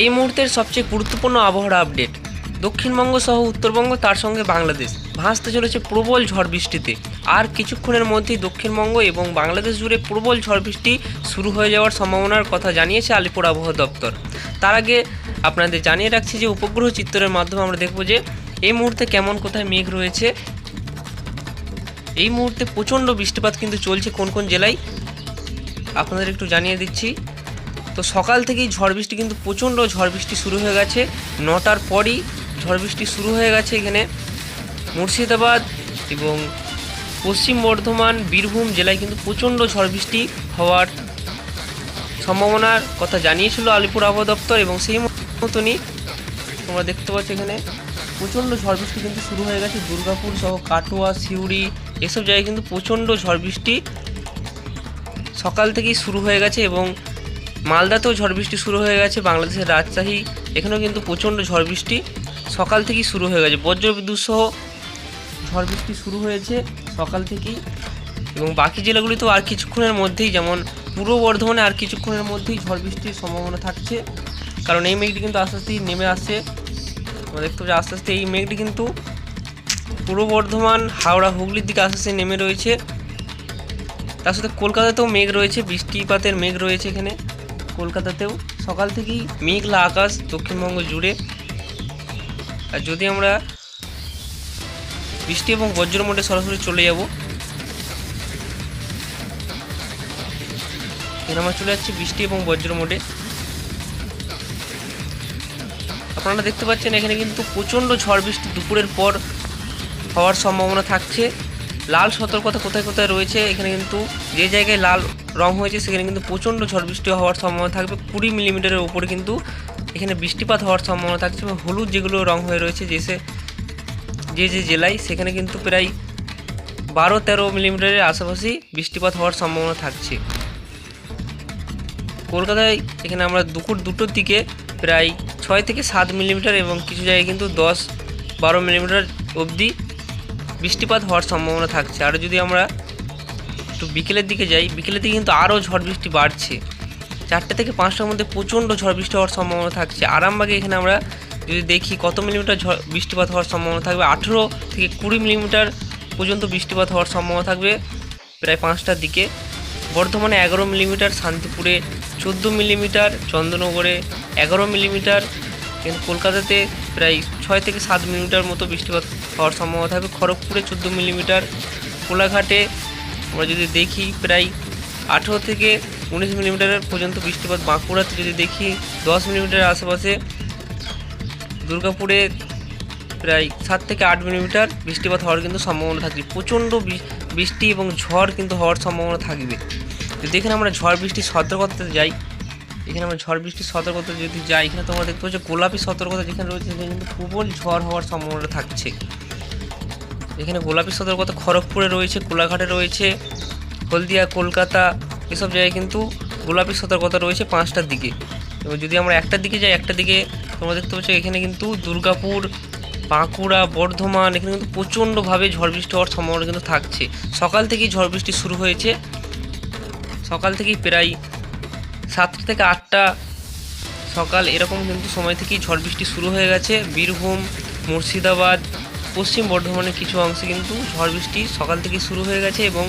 এই মুহূর্তের সবচেয়ে গুরুত্বপূর্ণ আবহাওয়ার আপডেট দক্ষিণবঙ্গ সহ উত্তরবঙ্গ, তার সঙ্গে বাংলাদেশ। ভাসতে চলেছে প্রবল ঝড় বৃষ্টিতে। আর কিছুক্ষণের মধ্যেই দক্ষিণবঙ্গ এবং বাংলাদেশ জুড়ে প্রবল ঝড় বৃষ্টি শুরু হয়ে যাওয়ার সম্ভাবনার কথা জানিয়েছে আলিপুর আবহাওয়া দপ্তর। তার আগে আপনাদের জানিয়ে রাখছি যে উপগ্রহ চিত্রের মাধ্যমে আমরা দেখব যে এই মুহূর্তে কেমন কোথায় মেঘ রয়েছে। এই মুহূর্তে প্রচণ্ড বৃষ্টিপাত কিন্তু চলছে কোন কোন জেলায়। আপনাদের একটু জানিয়ে দিচ্ছি। তো সকাল থেকেই ঝড় বৃষ্টি, কিন্তু প্রচণ্ড ঝড় বৃষ্টি শুরু হয়ে গেছে। নটার পরই ঝড় বৃষ্টি শুরু হয়ে গেছে এখানে। মুর্শিদাবাদ এবং পশ্চিম বর্ধমান, বীরভূম জেলায় কিন্তু প্রচণ্ড ঝড় বৃষ্টি হওয়ার সম্ভাবনার কথা জানিয়েছিল আলিপুর আবহাওয়া দপ্তর এবং সেই মতনই তোমরা দেখতে পাচ্ছ এখানে প্রচণ্ড ঝড় বৃষ্টি কিন্তু শুরু হয়ে গেছে। দুর্গাপুর সহ কাটোয়া, সিউড়ি এসব জায়গায় কিন্তু প্রচণ্ড ঝড় বৃষ্টি সকাল থেকেই শুরু হয়ে গেছে এবং মালদাতেও ঝড় বৃষ্টি শুরু হয়ে গেছে, বাংলাদেশের রাজশাহী, এখানেও কিন্তু প্রচণ্ড ঝড় বৃষ্টি। সকাল থেকেই শুরু হয়ে গেছে। বজ্রবিদ্যুৎ সহ ঝড় বৃষ্টি শুরু হয়েছে সকাল থেকেই। এবং বাকি জেলাগুলিতেও আর কিছুক্ষণের মধ্যেই, যেমন পূর্ব বর্ধমানে আর কিছুক্ষণের মধ্যেই ঝড় বৃষ্টির সম্ভাবনা থাকছে। কারণ এই মেঘটি কিন্তু আস্তে আস্তেই নেমে আসছে। আমরা দেখতে পাচ্ছি আস্তে আস্তে এই মেঘটি কিন্তু পূর্ব বর্ধমান, হাওড়া, হুগলির দিকে আস্তে আস্তে নেমে রয়েছে। তার সাথে কলকাতাতেও মেঘ রয়েছে, বৃষ্টিপাতের মেঘ রয়েছে এখানে। কলকাতাতেও সকাল থেকেই মেঘলা আকাশ, দক্ষিণবঙ্গ জুড়ে। আর যদি আমরা বৃষ্টি এবং বজ্র মোটে সরাসরি চলে যাব এখানে আমরা চলে যাচ্ছি বৃষ্টি এবং বজ্র মোটে আপনারা দেখতে পাচ্ছেন এখানে কিন্তু প্রচণ্ড ঝড় বৃষ্টি দুপুরের পর হওয়ার সম্ভাবনা থাকছে। লাল সতর্কতা কোথায় কোথায় রয়েছে, এখানে কিন্তু যে জায়গায় লাল রং হয়েছে, সেখানে কিন্তু প্রচণ্ড ঝড় বৃষ্টি হওয়ার সম্ভাবনা থাকবে। কুড়ি মিলিমিটারের উপরে কিন্তু এখানে বৃষ্টিপাত হওয়ার সম্ভাবনা থাকছে এবং হলুদ যেগুলো রং হয়ে রয়েছে, যে সে যে যে জেলায়, সেখানে কিন্তু প্রায় বারো তেরো মিলিমিটারের আশেপাশেই বৃষ্টিপাত হওয়ার সম্ভাবনা থাকছে। কলকাতায় এখানে আমরা দুপুর দুটোর দিকে প্রায় ছয় থেকে সাত মিলিমিটার এবং কিছু জায়গায় কিন্তু দশ বারো মিলিমিটার অবধি বৃষ্টিপাত হওয়ার সম্ভাবনা থাকছে। আর যদি আমরা একটু বিকেলের দিকে যাই, বিকেলের দিকে কিন্তু আরও ঝড় বৃষ্টি বাড়ছে। চারটে থেকে পাঁচটার মধ্যে প্রচণ্ড ঝড় বৃষ্টি হওয়ার সম্ভাবনা থাকছে। আরামবাগে এখানে আমরা যদি দেখি কত মিলিমিটার ঝড় বৃষ্টিপাত হওয়ার সম্ভাবনা থাকবে, আঠেরো থেকে কুড়ি মিলিমিটার পর্যন্ত বৃষ্টিপাত হওয়ার সম্ভাবনা থাকবে প্রায় পাঁচটার দিকে। বর্ধমানে এগারো মিলিমিটার, শান্তিপুরে চোদ্দ মিলিমিটার, চন্দ্রনগরে এগারো মিলিমিটার কিন্তু কলকাতাতে প্রায় ছয় থেকে সাত মিলিমিটার মতো বৃষ্টিপাত হওয়ার সম্ভাবনা থাকবে। খড়গপুরে চোদ্দ মিলিমিটার, কোলাঘাটে আমরা যদি দেখি প্রায় আঠেরো থেকে উনিশ মিলিমিটারের পর্যন্ত বৃষ্টিপাত বাঁকুড়াতে যদি দেখি, দশ মিলিমিটারের আশেপাশে দুর্গাপুরে প্রায় সাত থেকে আট মিলিমিটার বৃষ্টিপাত হওয়ার কিন্তু সম্ভাবনা থাকবে। প্রচণ্ড বৃষ্টি এবং ঝড় কিন্তু হওয়ার সম্ভাবনা থাকবে। যদি এখানে আমরা ঝড় বৃষ্টির সতর্কতাতে যাই, এখানে আমরা ঝড় বৃষ্টির সতর্কতা যদি যাই, এখানে তোমরা দেখতে পাচ্ছ গোলাপি সতর্কতা যেখানে রয়েছে, সেখানে কিন্তু প্রবল ঝড় হওয়ার সম্ভাবনা থাকছে। এখানে গোলাপি সতর্কতা খড়গপুরে রয়েছে, কোলাঘাটে রয়েছে, হলদিয়া, কলকাতা, এসব জায়গায় কিন্তু গোলাপি সতর্কতা রয়েছে পাঁচটার দিকে। এবং যদি আমরা একটার দিকে যাই, একটার দিকে তোমরা দেখতে পাচ্ছ এখানে কিন্তু দুর্গাপুর, বাঁকুড়া, বর্ধমান, এখানে কিন্তু প্রচণ্ডভাবে ঝড় বৃষ্টি হওয়ার সম্ভাবনা কিন্তু থাকছে। সকাল থেকেই ঝড় বৃষ্টি শুরু হয়েছে। সকাল থেকেই প্রায় সাতটা থেকে আটটা সকাল এরকম কিন্তু সময় থেকেই ঝড় বৃষ্টি শুরু হয়ে গেছে। বীরভূম, মুর্শিদাবাদ পশ্চিম বর্ধমানের কিছু অংশে কিন্তু ঝড় বৃষ্টি সকাল থেকেই শুরু হয়ে গেছে এবং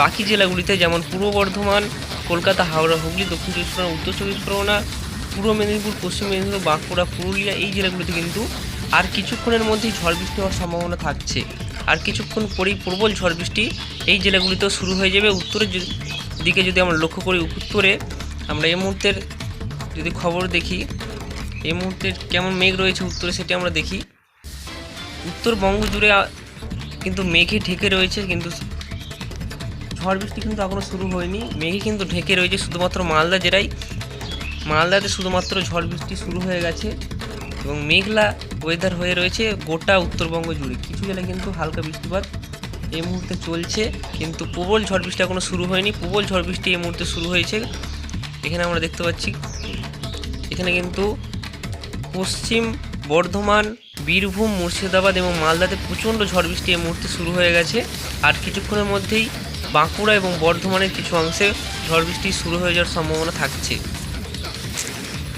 বাকি জেলাগুলিতে যেমন পূর্ব বর্ধমান, কলকাতা, হাওড়া, হুগলি, দক্ষিণ চব্বিশ পরগনা, উত্তর চব্বিশ পরগনা, পূর্ব মেদিনীপুর, পশ্চিম মেদিনীপুর, বাঁকুড়া, পুরুলিয়া এই জেলাগুলিতে কিন্তু আর কিছুক্ষণের মধ্যেই ঝড় বৃষ্টি হওয়ার সম্ভাবনা থাকছে। আর কিছুক্ষণ পরেই প্রবল ঝড় বৃষ্টি এই জেলাগুলিতেও শুরু হয়ে যাবে। উত্তরের দিকে যদি আমরা লক্ষ্য করি, উত্তরে আমরা এই মুহূর্তের যদি খবর দেখি, এই মুহূর্তে কেমন মেঘ রয়েছে উত্তরে সেটি আমরা দেখি। উত্তরবঙ্গ জুড়ে কিন্তু মেঘে ঢেকে রয়েছে, কিন্তু ঝড় বৃষ্টি কিন্তু এখনও শুরু হয়নি। মেঘে কিন্তু ঢেকে রয়েছে শুধুমাত্র মালদা জেলায়। মালদাতে শুধুমাত্র ঝড় বৃষ্টি শুরু হয়ে গেছে এবং মেঘলা ওয়েদার হয়ে রয়েছে গোটা উত্তরবঙ্গ জুড়ে কিছু জেলায় কিন্তু হালকা বৃষ্টিপাত এই মুহূর্তে চলছে, কিন্তু প্রবল ঝড় বৃষ্টি এখনও শুরু হয়নি। প্রবল ঝড় বৃষ্টি এই মুহূর্তে শুরু হয়েছে। এখানে আমরা দেখতে পাচ্ছি, এখানে কিন্তু পশ্চিম বর্ধমান বীরভূম, মুর্শিদাবাদ এবং মালদাতে প্রচণ্ড ঝড় বৃষ্টি এই মুহূর্তে শুরু হয়ে গেছে। আর কিছুক্ষণের মধ্যেই বাঁকুড়া এবং বর্ধমানের কিছু অংশে ঝড় বৃষ্টি শুরু হয়ে যাওয়ার সম্ভাবনা থাকছে।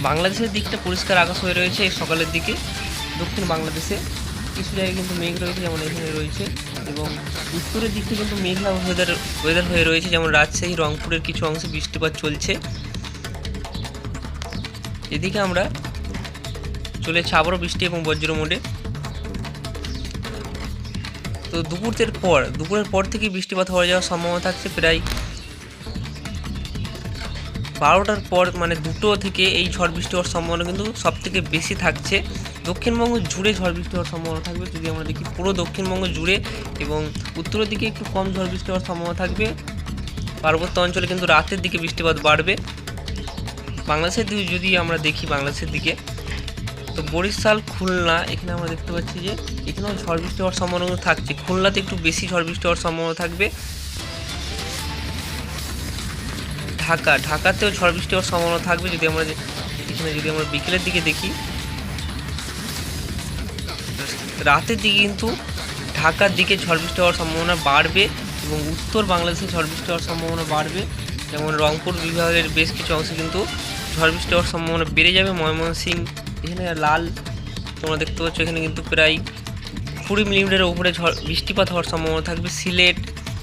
বাংলাদেশের দিকটা পরিষ্কার আকাশ হয়ে রয়েছে এই সকালের দিকে। দক্ষিণ বাংলাদেশে কিছু জায়গায় কিন্তু মেঘ রয়েছে, যেমন এখানে রয়েছে, এবং উত্তরের দিকে কিন্তু মেঘলা ওয়েদার ওয়েদার হয়ে রয়েছে, যেমন রাজশাহী, রংপুরের কিছু অংশে বৃষ্টিপাত চলছে। এদিকে আমরা চলেছে আবারও বৃষ্টি এবং বজ্র মোডে তো দুপুরের পর দুপুরের পর থেকে বৃষ্টিপাত হয়ে যাওয়ার সম্ভাবনা থাকছে প্রায় বারোটার পর মানে দুটো থেকে এই ঝড় বৃষ্টি হওয়ার সম্ভাবনা কিন্তু সব থেকে বেশি থাকছে। দক্ষিণবঙ্গ জুড়ে ঝড় বৃষ্টি হওয়ার সম্ভাবনা থাকবে, যদি আমরা দেখি পুরো দক্ষিণবঙ্গ জুড়ে এবং উত্তরের দিকে একটু কম ঝড় বৃষ্টি হওয়ার সম্ভাবনা থাকবে। পার্বত্য অঞ্চলে কিন্তু রাতের দিকে বৃষ্টিপাত বাড়বে। বাংলাদেশের দিকে যদি আমরা দেখি, বাংলাদেশের দিকে তো বরিশাল, খুলনা, এখানে আমরা দেখতে পাচ্ছি যে এখানেও ঝড় বৃষ্টি হওয়ার সম্ভাবনা থাকছে। খুলনাতে একটু বেশি ঝড় বৃষ্টি হওয়ার সম্ভাবনা থাকবে। ঢাকা, ঢাকাতেও ঝড় বৃষ্টি হওয়ার সম্ভাবনা থাকবে যদি আমরা এখানে যদি আমরা বিকেলের দিকে দেখি। রাতের দিকে কিন্তু ঢাকার দিকে ঝড় বৃষ্টি হওয়ার সম্ভাবনা বাড়বে এবং উত্তর বাংলাদেশে ঝড় বৃষ্টি হওয়ার সম্ভাবনা বাড়বে। যেমন রংপুর বিভাগের বেশ কিছু অংশে কিন্তু ঝড় বৃষ্টি হওয়ার সম্ভাবনা বেড়ে যাবে। ময়মনসিংহ এখানে লাল, তোমরা দেখতে পাচ্ছ এখানে কিন্তু প্রায় কুড়ি মিলিমিটারের উপরে ঝড়, বৃষ্টিপাত হওয়ার সম্ভাবনা থাকবে। সিলেট,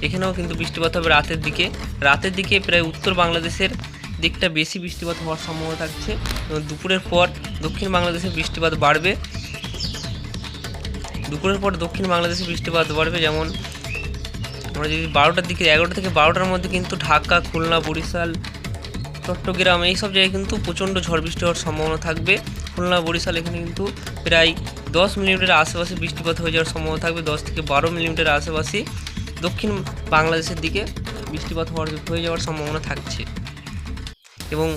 এখানেও কিন্তু বৃষ্টিপাত হবে রাতের দিকে। রাতের দিকে প্রায় উত্তর বাংলাদেশের দিকটা বেশি বৃষ্টিপাত হওয়ার সম্ভাবনা থাকছে। দুপুরের পর দক্ষিণ বাংলাদেশে বৃষ্টিপাত বাড়বে। দুপুরের পর দক্ষিণ বাংলাদেশে বৃষ্টিপাত বাড়বে, যেমন আমরা যদি বারোটার দিকে, এগারোটা থেকে বারোটার মধ্যে কিন্তু ঢাকা, খুলনা, বরিশাল, চট্টগ্রাম, এইসব জায়গায় কিন্তু প্রচণ্ড ঝড় বৃষ্টি হওয়ার সম্ভাবনা থাকবে। খুলনা, বরিশাল, এখানে কিন্তু প্রায় দশ মিলিমিটার আশেপাশে বৃষ্টিপাত হয়ে যাওয়ার সম্ভাবনা থাকবে। দশ থেকে বারো মিলিমিটার আশেপাশে দক্ষিণ বাংলাদেশের দিকে বৃষ্টিপাত হওয়ার হয়ে যাওয়ার সম্ভাবনা থাকছে। এবং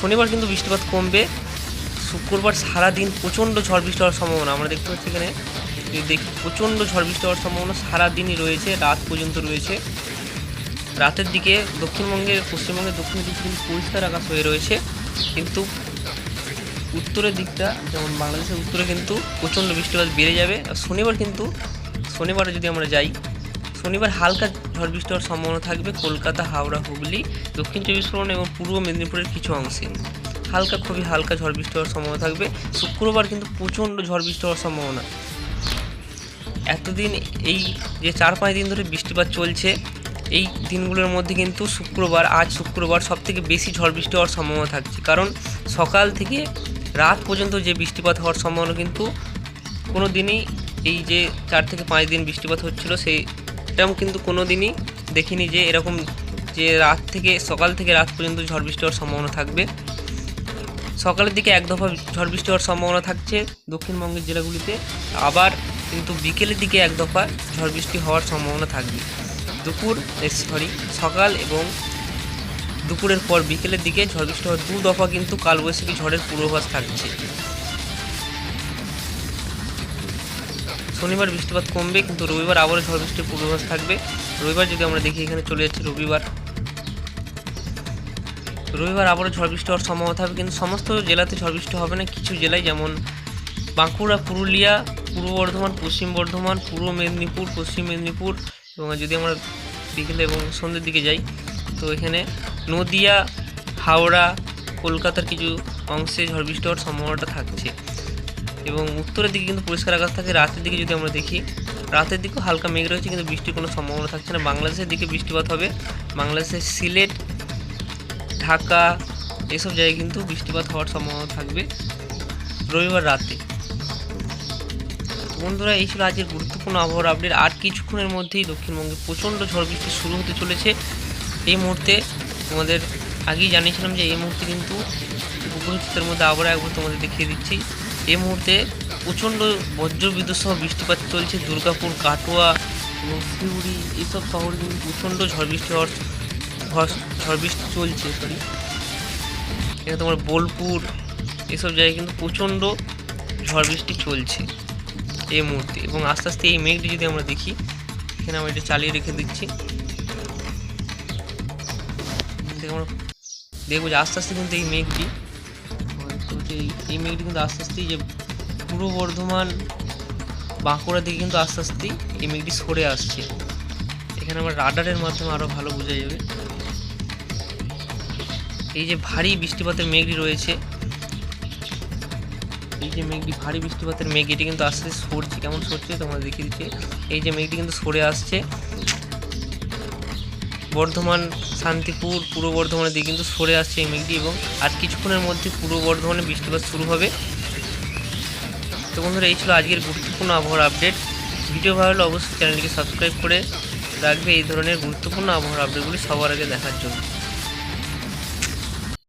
শনিবার কিন্তু বৃষ্টিপাত কমবে। শুক্রবার সারাদিন প্রচণ্ড ঝড় বৃষ্টি হওয়ার সম্ভাবনা। আমরা দেখতে পাচ্ছি এখানে দেখি, প্রচণ্ড ঝড় বৃষ্টি হওয়ার সম্ভাবনা সারাদিনই রয়েছে, রাত পর্যন্ত রয়েছে। রাতের দিকে দক্ষিণবঙ্গের, পশ্চিমবঙ্গের দক্ষিণ দিকে কিন্তু পরিষ্কার আকাশ হয়ে রয়েছে। কিন্তু উত্তরের দিকটা, যেমন বাংলাদেশের উত্তরে কিন্তু প্রচণ্ড বৃষ্টিপাত বেড়ে যাবে। আর শনিবার কিন্তু, শনিবারে যদি আমরা যাই, শনিবার হালকা ঝড় বৃষ্টি হওয়ার সম্ভাবনা থাকবে কলকাতা, হাওড়া, হুগলি, দক্ষিণ চব্বিশ পরগনা এবং পূর্ব মেদিনীপুরের কিছু অংশে। হালকা, খুবই হালকা ঝড় বৃষ্টি হওয়ার সম্ভাবনা থাকবে। শুক্রবার কিন্তু প্রচণ্ড ঝড় বৃষ্টি হওয়ার সম্ভাবনা। এতদিন এই যে চার পাঁচ দিন ধরে বৃষ্টিপাত চলছে, এই দিনগুলোর মধ্যে কিন্তু শুক্রবার, আজ শুক্রবার সব থেকে বেশি ঝড় বৃষ্টি হওয়ার সম্ভাবনা থাকছে। কারণ সকাল থেকে রাত পর্যন্ত যে বৃষ্টিপাত হওয়ার সম্ভাবনা কিন্তু কোনো দিনই এই যে চার থেকে পাঁচ দিন বৃষ্টিপাত হচ্ছিল সেই কিন্তু কোনো দিনই দেখিনি যে এরকম যে রাত থেকে, সকাল থেকে রাত পর্যন্ত ঝড় বৃষ্টি হওয়ার সম্ভাবনা থাকবে। সকালের দিকে এক দফা ঝড় বৃষ্টি হওয়ার সম্ভাবনা থাকছে দক্ষিণবঙ্গের জেলাগুলিতে। আবার কিন্তু বিকেলের দিকে এক দফা ঝড় বৃষ্টি হওয়ার সম্ভাবনা থাকবে। দুপুর সরি সকাল এবং দুপুরের পর বিকেলের দিকে ঝড় বৃষ্টি হওয়ার দু দফা কিন্তু কালবৈশাখী ঝড়ের পূর্বাভাস থাকছে। শনিবার বৃষ্টিপাত কমবে, কিন্তু রবিবার আবারও ঝড় বৃষ্টির পূর্বাভাস থাকবে। রবিবার যদি আমরা দেখি, এখানে চলে যাচ্ছে রবিবার। রবিবার আবারও ঝড় বৃষ্টি হওয়ার সম্ভাবনা থাকবে, কিন্তু সমস্ত জেলাতে ঝড় বৃষ্টি হবে না। কিছু জেলায় যেমন বাঁকুড়া, পুরুলিয়া, পূর্ব বর্ধমান, পশ্চিম বর্ধমান, পূর্ব মেদিনীপুর, পশ্চিম মেদিনীপুর এবং যদি আমরা বিকেলে এবং সন্ধ্যের দিকে যাই, তো এখানে নদিয়া, হাওড়া, কলকাতার কিছু অংশে ঝড় বৃষ্টি হওয়ার সম্ভাবনাটা থাকছে। এবং উত্তরের দিকে কিন্তু পরিষ্কার আকাশ থাকে, রাতের দিকে যদি আমরা দেখি, রাতের দিকেও হালকা মেঘ রয়েছে, কিন্তু বৃষ্টির কোনো সম্ভাবনা থাকছে না। বাংলাদেশের দিকে বৃষ্টিপাত হবে। বাংলাদেশের সিলেট, ঢাকা এসব জায়গায় কিন্তু বৃষ্টিপাত হওয়ার সম্ভাবনা থাকবে রবিবার রাতে। বন্ধুরা, এই ছিল আজকের গুরুত্বপূর্ণ আবহাওয়ার আপডেট আর কিছুক্ষণের মধ্যেই দক্ষিণবঙ্গে প্রচণ্ড ঝড় বৃষ্টি শুরু হতে চলেছে। এই মুহূর্তে তোমাদের আগেই জানিয়েছিলাম যে এই মুহূর্তে কিন্তু চিত্রের মধ্যে আবার একবার তোমাদের দেখিয়ে দিচ্ছি। এই মুহূর্তে প্রচণ্ড বজ্রবিদ্যুৎ সহ বৃষ্টিপাত চলছে। দুর্গাপুর, কাটোয়া এবং সিউড়ি এইসব শহরে কিন্তু প্রচণ্ড ঝড় বৃষ্টি হওয়ার ঝড়- বৃষ্টি চলছে সরি এখানে তোমার বোলপুর, এসব জায়গায় কিন্তু প্রচণ্ড ঝড় বৃষ্টি চলছে এই মুহূর্তে। এবং আস্তে আস্তে এই মেঘটি যদি আমরা দেখি, এখানে আমরা এটা চালিয়ে রেখে দিচ্ছি। থেকে আমরা দেখব যে আস্তে আস্তে কিন্তু এই মেঘটি এই মেঘটি কিন্তু আস্তে আস্তেই যে পূর্ব বর্ধমান বাঁকুড়া দিকে কিন্তু আস্তে আস্তেই এই মেঘটি সরে আসছে। এখানে আমার রাডারের মাধ্যমে আরও ভালো বোঝা যাবে। এই যে ভারী বৃষ্টিপাতের মেঘটি রয়েছে, এই যে মেঘটি, ভারী বৃষ্টিপাতের মেঘ, এটি কিন্তু আস্তে আস্তে সরছে। কেমন সরছে? তোমরা দেখিয়ে দিচ্ছে। এই যে মেঘটি কিন্তু সরে আসছে। বর্ধমান, শান্তিপুর, পূর্ব বর্ধমানের দিকে কিন্তু সরে আসছে এই মেঘটি এবং আর কিছুক্ষণের মধ্যে পূর্ব বর্ধমানে বৃষ্টিপাত শুরু হবে। তো বন্ধুরা, এই ছিল আজকের গুরুত্বপূর্ণ আবহাওয়ার আপডেট। ভিডিও ভালো হলে অবশ্যই চ্যানেলটিকে সাবস্ক্রাইব করে রাখবে। এই ধরনের গুরুত্বপূর্ণ আবহাওয়ার আপডেটগুলি সবার আগে দেখার জন্য।